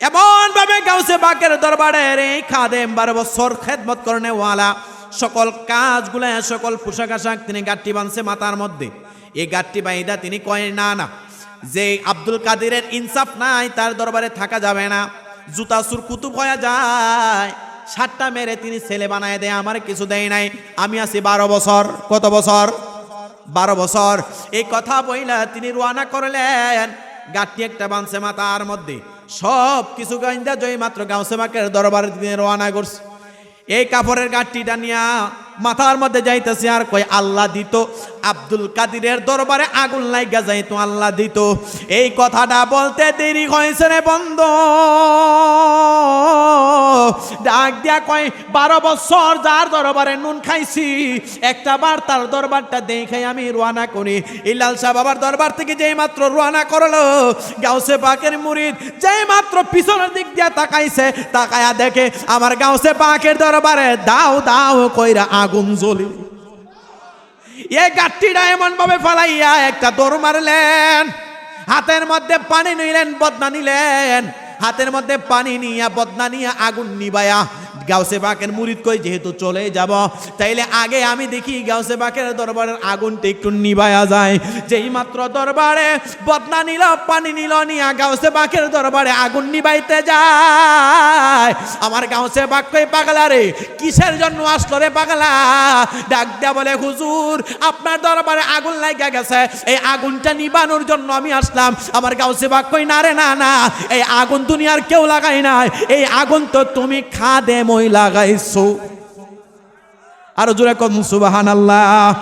এমন ভাবে গাউসে বাকের দরবারের এই খাদেম বারো বছর খেদমত করনে ওয়ালা। সকল কাজগুলা, সকল পোশাক আশাক তিনি গাঠটি বানছে মাথার মধ্যে। এই গাঠটি বাইদা তিনি কয়, না না, যে আব্দুল কাদিরের ইনসাফ নাই, তার দরবারে থাকা যাবে না। জুতা সুর কুতুব হয়ে যায়। সাতটা মেরে তিনি ছেলে বানায় দেয়, আমার কিছু দেয় নাই। আমি আছি বারো বছর। কত বছর? বারো বছর। এই কথা বইলা তিনি রোয়ানা করলেন। গাঠটি একটা বানছে মাথার মধ্যে। সব কিছু গাইন্দা জয় মাত্র গাউসে বাকের দরবারের দিনে রোয়ানা করছে। এই কাপড়ের গাঠটিটা নিয়া মাথার মধ্যে যাইতেছে আর কই আল্লাহ দিত। আব্দুল কাদিরের দরবারে আগুন লাইগা যাইতো আল্লাহ দিত। এই কথাটা বলতে দেরি হয়েছে রে বন্ধ। ডাক দিয়া কয়, বারো বছর যার দরবারে নুন খাইছি, একটা বার তার দরবারটা দেখাই আমি রোয়ানা করি। ইলাল সাহেব বাবার দরবার থেকে যেই মাত্র রোয়ানা করল, গাউসে পাকের মুরিদ যেই মাত্র পিছনের দিক দিয়া তাকাইছে, তাকায়া দেখে আমার গাউসে পাকের দরবারে দাও দাও কইরা জ্বলি। এ গাঠটিটা এমন ভাবে ফালাইয়া একটা দৌড় মারলেন। হাতের মধ্যে পানি নিলেন, বদনা নিলেন। হাতের মধ্যে পানি নিয়া, বদনা নিয়ে আগুন নিবায়া গাউসে বাকের মুরিদ কই? যেহেতু চলে যাব। তাইলে আগে আমি দেখি গাউসে বাকের দরবারের আগুনটা একটু নিবায়া যায়। যেই মাত্র দরবারে বদনা নিল, পানি নিল, নিয়া গাউসে বাকের দরবারে আগুন নিবাইতে যায়। আমার গাউসে বাক কই, পাগলা রে? কিসের জন্য আসলো রে পাগলা? ডাক দেয়া বলে, হুজুর, আপনার দরবারে আগুন লাগা গেছে। এই আগুনটা নিবানোর জন্য আমি আসলাম। আমার গাউসে বাক কই, না রে, না না। এই আগুন দুনিয়ার কেউ লাগাই নাই। এই আগুন তো তুমি খা দে মই লাগাইছো। আরও জোরে কম সুবাহান আল্লাহ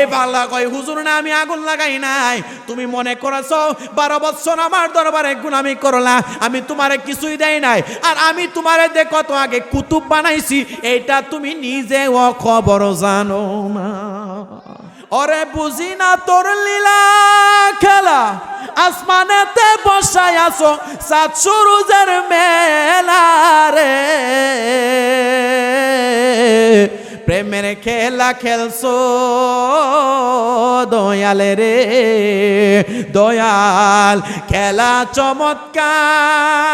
এ পাল্লা কয়, হুজুর না, আমি আগুন লাগাই নাই। তুমি মনে করেছ, বারো বছর আমার দরবারে গুনামি করলা। আমি তোমারে কিছুই দেই নাই। আর আমি তোমারে দে কত আগে কুতুব বানাইছি এটা তুমি নিজে ও খবর জানো না। ওরে বুঝি না তোর লীলা খেলা। আসমানেতে বসাই আসো সাত সুরুজের মেলা। প্রেমের খেলা খেলছো দয়ালে রে দয়াল খেলা চমৎকার।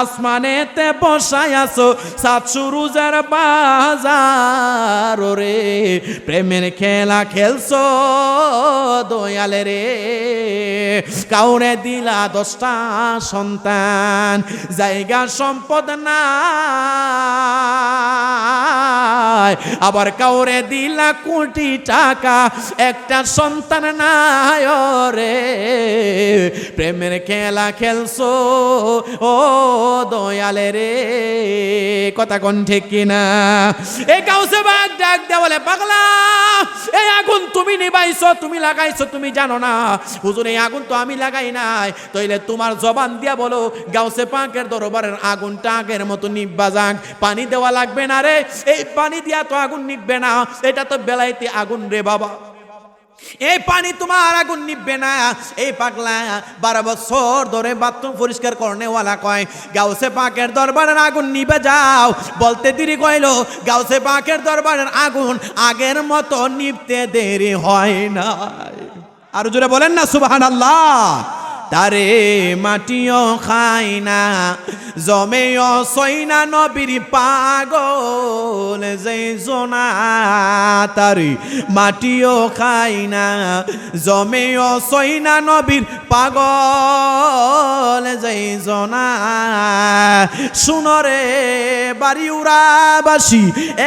আসমানেতে বসাই আছো সাত সুরুজের বাজার রে প্রেমের খেলা খেলছো দয়ালে রে। কাউরে দিলা দশটা সন্তান, জায়গা সম্পদ না আবার কাউরে দিলা কোটি টাকা, একটা সন্তান নাই রে প্রেমের খেলা খেলছো, ও দয়ালে রে, কথা কোন ঠিক কিনা? এই কাউসে বাগ ডাক দেয়া বলে, পাগলা, এই আগুন তুমি নিবাইছো, তুমি লাগাইছো, তুমি জানো না। হুজুর, এই আগুন তো আমি লাগাই নাই। তইলে তোমার জবান দিয়া বলো, গাউসে পাকের দরবারের আগুনটা আগের মতো নিব্বা যাক। পানি দেওয়া লাগবে না রে। এই পানি দিয়া তো আগুন নিববে না। এটা তো বেলাইতে আগুন রে বাবা। এই পানি তোমার আগুন নিবে না। এই পাগলা বারো বছর ধরে বাথরুম পরিষ্কার করনেওয়ালা কয়, গাউসে পাকের দরবারের আগুন নিবে যাও। বলতে দেরি কইল, গাউসে পাকের দরবারের আগুন আগের মতো নিবতে দেরি হয় না আর জোরে বলেন না সুবাহান আল্লাহ তারে মাটিও খাই না, জমেও সইনা নবীর পাগল যে জোনা। তারে মাটিও খাই না, জমেও সইনা নবীর পাগল যে জোনা। শুনরে বাড়ি উড়াবাসী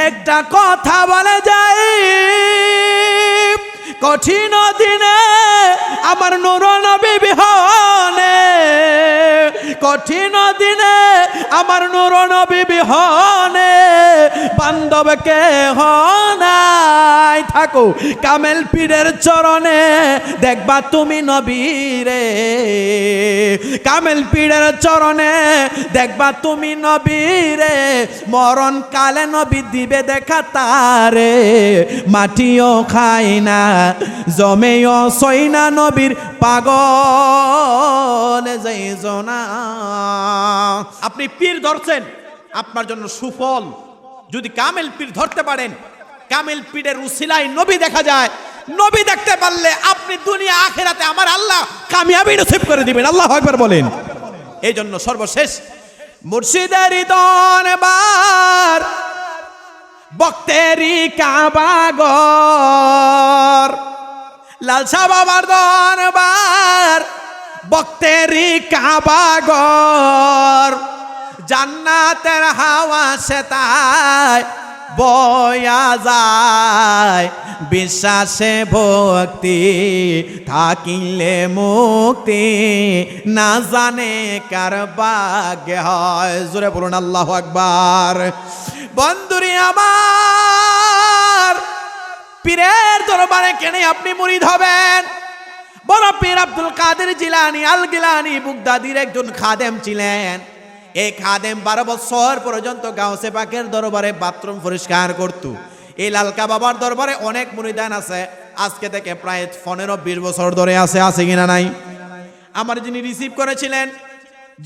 একটা কথা বলে যায় কঠিন দিনে আমার নুর নবী বিহনে। কঠিন দিনে আমার নুর নবী বিহনে। বান্ধবকে হনাই থাকো কামেল পীরের চরণে দেখবা তুমি নবীরে কামেল পীরের চরণে দেখবা তুমি নবীরে মরণ কালে নবী দিবে দেখা তারে। মাটিও খাই না জমেও সইনা নবীর পাগল আপনি পীর ধরছেন, আপনার জন্য সুফল। যদি কামেল পীর ধরতে পারেন, কামেল পীরের উসিলায় নবী দেখা যায়। নবী দেখতে পারলে আপনি দুনিয়া আখেরাতে আমার আল্লাহ কামিয়াবি নসিব করে দিবেন। আল্লাহ একবার বলেন। এই জন্য সর্বশেষ মুর্শিদের দরবার বক্তেরি কাবাগর। লালসা বাবার দরবার, বক্তেরি কাবাগর। জান্নাতের হাওয়া সে তাই বয়া যায়। বিশ্বাসে ভক্তি থাকিলে মুক্তি, না জানে কার ভাগ্যে হয়। জোরে বলুন, আল্লাহ আকবার। বন্ধুরি আমার। পীরের দরবারে কেনে আপনি মুরিদ হবেন। বড় পীর আব্দুল কাদের জিলানি, আল গিলানি বুগদাদির একজন খাদেম ছিলেন। এই খাদেম বারো বছর পর্যন্ত গাউসে পাকের দরবারে বাথরুম পরিষ্কার করত। এই লালকা বাবার দরবারে অনেক মুরিদান আছে। আজকে থেকে প্রায় পনেরো, বিশ বছর ধরে আছে আছে কিনা নাই? আমার যিনি রিসিভ করেছিলেন,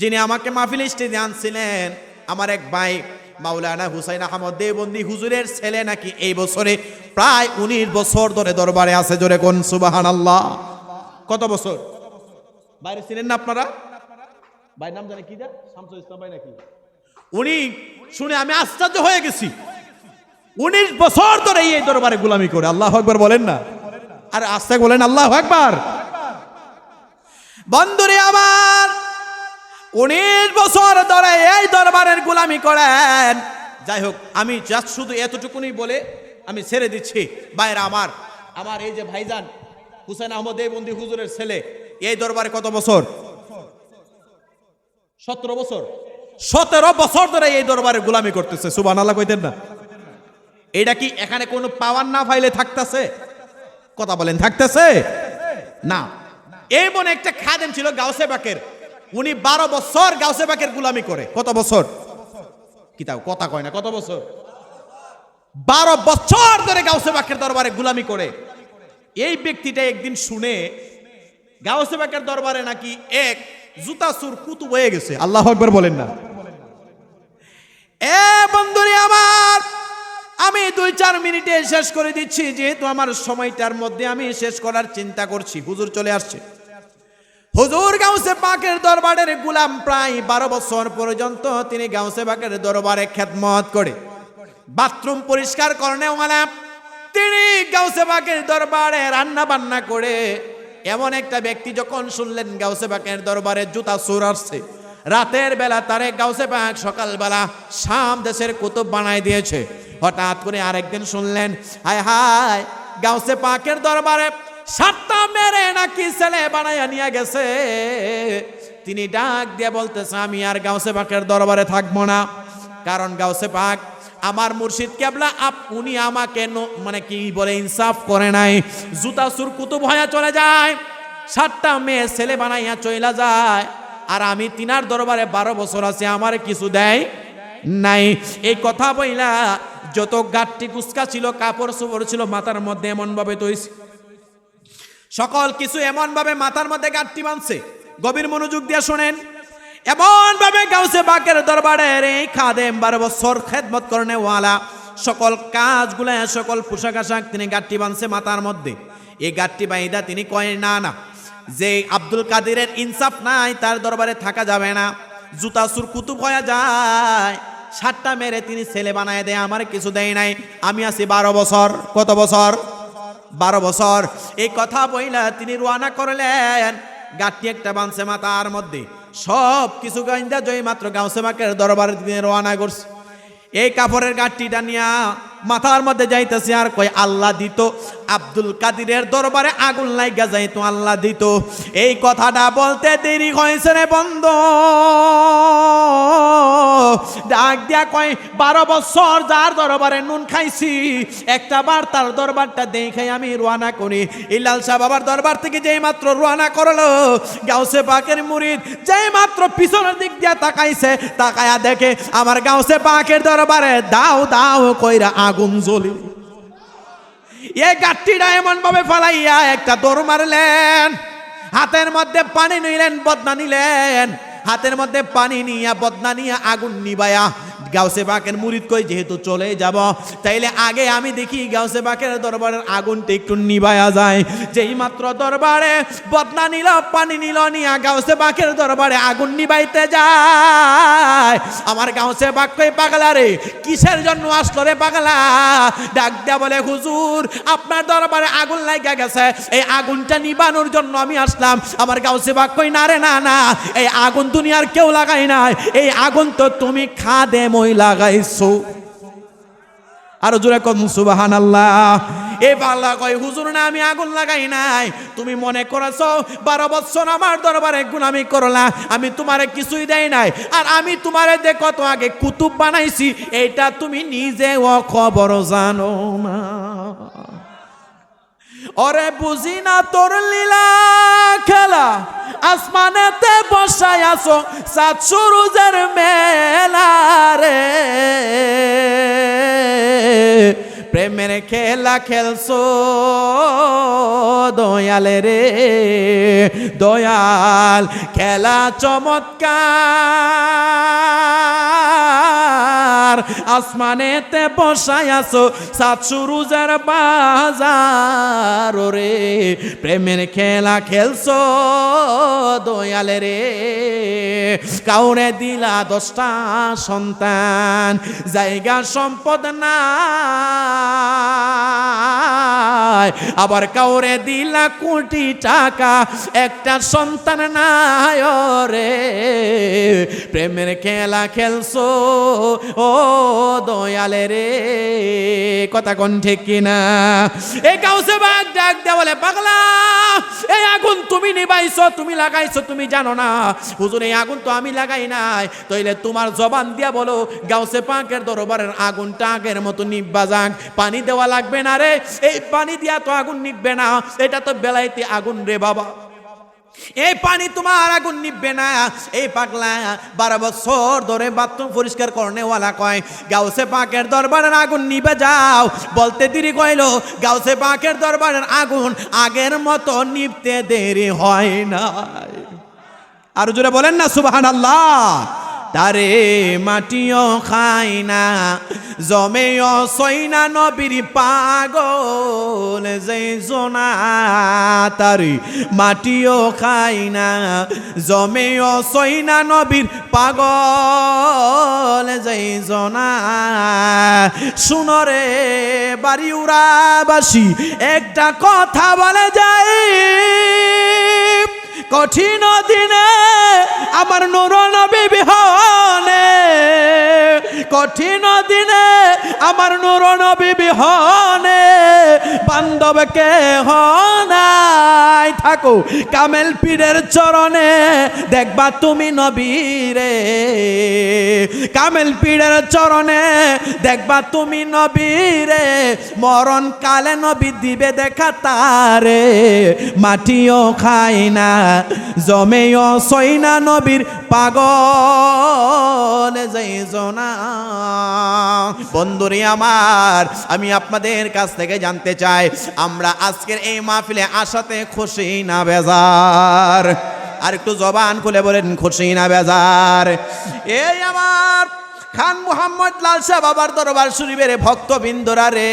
যিনি আমাকে মাহফিল স্টেজে আনছিলেন, আমার এক ভাই মাওলানা হুসাইন আহমদ দেবন্দি হুজুরের ছেলে নাকি এই বছরে প্রায় উনিশ বছর ধরে দরবারে আছে, জোরে কোন সুবাহান আল্লাহ কত বছর? বাইরে ছিলেন না আপনারা? নাম জানে কি শামসুল ইসলাম ভাই নাকি? উনি শুনে আমি আশ্চর্য হয়ে গেছি। উনিশ বছর ধরে এই দরবারে গোলামি করে, আল্লাহ একবার বলেন না? আর আস্তে বলেন আল্লাহ একবার আমার উনিশ বছর ধরে এই দরবারের গোলামি করেন। যাই হোক, আমি জাস্ট শুধু এতটুকুনি বলে আমি ছেড়ে দিচ্ছি। বাইরে আমার আমার এই যে ভাইজান, হুসেন আহমদ বন্দি হুজুরের ছেলে, এই দরবারে কত বছর? সতেরো বছর। সতেরো বছর ধরে এই দরবারে গোলামি করতেছে সুবান আল্লাহ কইতেন না। এটা কি এখানে কোনো পাওয়ার না ফাইলে থাকতেছে? কথা বলেন, থাকতেছে? না। এই মনে একটা খাদেম ছিল গাউসে বাকের উনি বারো বছর গাউসে বাকের গুলামি করে। কত বছর? কিতাব, কথা কয় না, কত বছর? বারো বছর ধরে গাউসে বাকের দরবারে গুলামি করে। এই ব্যক্তিটা একদিন শুনে গাউসে বাকের দরবারে নাকি এক জুতা সুর কুতুব হয়ে গেছে। আল্লাহ একবার বলেন না। এ বন্ধুরি আমার, আমি দুই চার মিনিটে শেষ করে দিচ্ছি, যেহেতু আমার সময়টার মধ্যে আমি শেষ করার চিন্তা করছি। হুজুর চলে আসছে। হুজুর গাউসে পাকের দরবারের গুলাম প্রায় বারো বছর পর্যন্ত তিনি গাউসে পাকের দরবারে খেদমত করে। বাথরুম পরিষ্কার করনে তিনি গাউসে পাকের দরবারে রান্না বান্না করে, এমন একটা ব্যক্তি যখন শুনলেন গাউসে পাকের দরবারে জুতা সুর আসছে, রাতের বেলা তারে গাউসে পাক সকালবেলা শাম দেশের কুতুব বানাই দিয়েছে। হঠাৎ করে আরেকদিন শুনলেন, হায় হায়, গাউসে পাকের দরবারে সাতটা মেরে নাকি ছেলে বানাইয়া নিয়ে গেছে। তিনি ডাক দিয়ে বলতেছে, আমি আর গাউসে পাকের দরবারে থাকব না। কারণ গাউসে পাক আমার মুর্শিদ কেবলা, আপ উনি আমাকে মানে কি বলে, ইনসাফ করে নাই। জুতা সুর কুতুব হয়ে চলে যায়। সাতটা মেয়ে ছেলে বানাইয়া চইলা যায়। আর আমি তিনার দরবারে বারো বছর আছে, আমার কিছু দেয় নাই। এই কথা বইলা যত গাঠটি কুচকা ছিল কাপড় চোপড় ছিল, মাথার মধ্যে এমন ভাবে তৈরি সকল কিছু এমন ভাবে মাথার মধ্যে গাঁটটি বাঁধছে। গভীর মনোযোগ দিয়ে শোনেন। এমন ভাবে গাউসে বাকের দরবারের এই খাদেম বারো বছর খেদমত করনে ওয়ালা। সকল কাজগুলা, সকল পোশাক আশাক তিনি গাঁটটি বাঁধছে মাথার মধ্যে। এই গাঁটটি বাইদা তিনি কয়, না না, যে আব্দুল কাদিরের ইনসাফ নাই, তার দরবারে থাকা যাবে না। জুতা সুর কুতুব হয়ে যায়, সাতটা মেরে তিনি ছেলে বানায় দেয়, আমার কিছু দেয় নাই। আমি আছি বারো বছর, কত বছর? বারো বছর। এই কথা বইলা তিনি রোয়ানা করলেন। গাঠি একটা বানছে মাথার মধ্যে। সব কিছু গাইন্দা জয় মাত্র গাউসে মাকে দরবারে তিনি রোয়ানা করছে। এই কাপড়ের গাঠটিটা নিয়া মাথার মধ্যে যাইতেছে আর কই আল্লাহ দিত। আব্দুল কাদিরের দরবারে আগুন লাইগা যাইতো আল্লাহ দিত। এই কথাটা বলতে দেরি হয়েছে রে বন্ধ। ডাক দিয়া কয়, বারো বছর যার দরবারে নুন খাইছি, একটা বার তার দরবারটা দেখে আমি রোয়ানা করি। ইলাল শাহ বাবার দরবার থেকে যেই মাত্র রোয়ানা করল, গাউসে পাকের মুরিদ যেই মাত্র পিছনের দিক দিয়া তাকাইছে, তাকায়া দেখে আমার গাউসে পাকের দরবারে দাও দাও কইরা আগুন জ্বলি। এ গাঠটিটা এমন ভাবে ফালাইয়া একটা দৌড় মারলেন। হাতের মধ্যে পানি নিলেন, বদনা নিলেন। হাতের মধ্যে পানি নিয়া, বদনা নিয়া আগুন নিবায়া গাউসে বাকের মুরিদ কই যেহেতু চলে যাব, তাইলে আগে আমি দেখি গাউসে বাকের দরবারের আগুনটা একটু নিভায়া যায়। যেই মাত্র দরবারে বদনা নিল, পানি নিল, নিয়া গাউসে বাকের দরবারে আগুন নিবাইতে যায়। আমার গাউসে বাক কই, পাগলা রে, কিসের জন্য আসলো রে পাগলা? ডাক দেয়া বলে, হুজুর, আপনার দরবারে আগুন লাগা গেছে। এই আগুনটা নিবানোর জন্য আমি আসলাম। আমার গাউসে বাক কই, না রে, না না, এই আগুন দুনিয়ার কেউ লাগাই নাই। এই আগুন তো তুমি খা দে মই লাগাইছো। আরও জোরে কম সুবাহান আল্লাহ এ কয়, হুজুর না, আমি আগুন লাগাই নাই। তুমি মনে করেছ, বারো বছর আমার দরবারে গুনামি করলা। আমি তোমারে কিছুই দেই নাই। আর আমি তোমারে দে কত আগে কুতুব বানাইছি, এইটা তুমি নিজে ও খবর জানো না। ওরে বুঝি না তোর লীলা খেলা। আসমানেতে বসায় আসো সাত সুরুজের মেলা রে। প্রেমের খেলা খেলছো। দয়ালে রে, দয়াল খেলা চমৎকার। আসমানেতে বসাই আসো সাত সুরুজের বাজার রে, প্রেমের খেলা খেলছো দয়ালে রে। কাউরে দিলা দশটা সন্তান, জায়গা সম্পদ নাই আবার কাউরে দিলা কোটি টাকা, একটা সন্তান নাই রে প্রেমের খেলা খেলছো, ও দয়ালে রে। কথা কোন ঠিক কিনা? এই কাউসে বাগ ডাক দেয়া বলে, পাগলা এই আগুন তুমি নিবাইছো, তুমি লাগাইছো, তুমি জানো না। হুজুর, এই আগুন তো আমি লাগাই নাই। তইলে তোমার জবান দিয়া বলো, গাউসে পাকের দরবারের আগুনটা আগের মতো নিব্বা যাক। পানি দেওয়া লাগবে না রে। এই পানি দিয়া তো আগুন নিববে না, এটা তো বেলাইতে আগুন রে বাবা। এই পানি তোমার আগুন নিববে না, এই পাগলা বারো বছর ধরে বাথরুম পরিষ্কার করনেওয়ালা কয়, গাউসে পাকের দরবারের আগুন নিবে যাও, বলতে দেরি কইল, গাউসে পাকের দরবারের আগুন আগের মতো নিবতে দেরি হয় না আর জোরে বলেন না সুবাহান আল্লাহ তারে মাটিও খাই না, জমেও সইনা নবীর পাগল, যে জোনা তারে মাটিও খাই না, জমেও সইনা নবীর পাগল, যে জোনা। শুনরে বাড়ি উড়াবাসী একটা কথা বলে যায় কঠিন দিনে আমার নুরন নবী বিহনে কঠিন দিনে আমার নুর নবী বিহনে বান্ধবকে হনাই থাকো, কামেল পীরের চরণে দেখবা তুমি নবীরে। কামেল পীরের চরণে দেখবা তুমি নবীরে। মরণ কালে নবী দিবে দেখা তারে। মাটিও খাই না, জমেও সইনা নবীর পাগল যাইজনা বন্ধুরে আমার, আমি আপনাদের কাছ থেকে জানতে চাই, আমরা আজকের এই মাহফিলে আসাতে খুশি না বেজার? আর একটু জবান খুলে বলেন, খুশি না বেজার? এই আমার খান মোহাম্মদ লাল শাহ বাবার দরবার শরীফের ভক্তবৃন্দরা রে,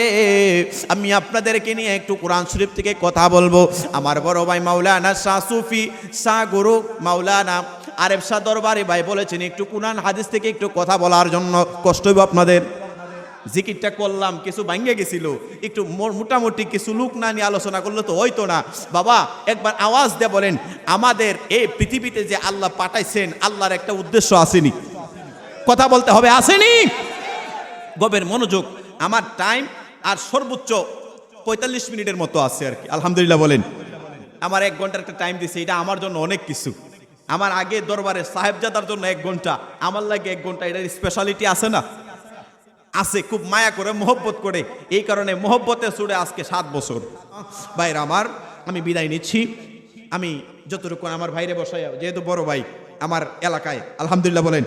আমি আপনাদেরকে নিয়ে একটু কোরআন শরীফ থেকে কথা বলব। আমার বড় ভাই মাওলানা শাহ সুফি, শাহ গুরু মাওলানা আরেফ শাহ দরবারে ভাই বলেছেন, একটু কুনান হাদিস থেকে একটু কথা বলার জন্য কষ্ট হইব আপনাদের। জিকিরটা করলাম, কিছু ভাঙ্গে গেছিল। একটু মোটামুটি কিছু লোক না নিয়ে আলোচনা করলে তো হইতো না। বাবা, একবার আওয়াজ দিয়ে বলেন, আমাদের এই পৃথিবীতে যে আল্লাহ পাঠাইছেন, আল্লাহর একটা উদ্দেশ্য আসেনি। কথা বলতে হবে, আসেনি? গবের মনোযোগ। আমার টাইম আর সর্বোচ্চ পঁয়তাল্লিশ মিনিটের মতো আছে আর কি। আলহামদুলিল্লাহ বলেন। আমার এক ঘণ্টার একটা টাইম দিছে, এটা আমার জন্য অনেক কিছু। আমার আগে দরবারে সাহেবজাদার জন্য এক ঘণ্টা, আমার লাগে এক ঘণ্টা, এটার স্পেশালিটি আছে না? আছে, খুব মায়া করে, মোহব্বত করে। এই কারণে মোহব্বতে ছুড়ে আজকে সাত বছর। ভাইর আমার, আমি বিদায় নিচ্ছি। আমি যতটুকু আমার ভাইরে বসাই যেহেতু বড় ভাই, আমার এলাকায়, আলহামদুলিল্লাহ বলেন।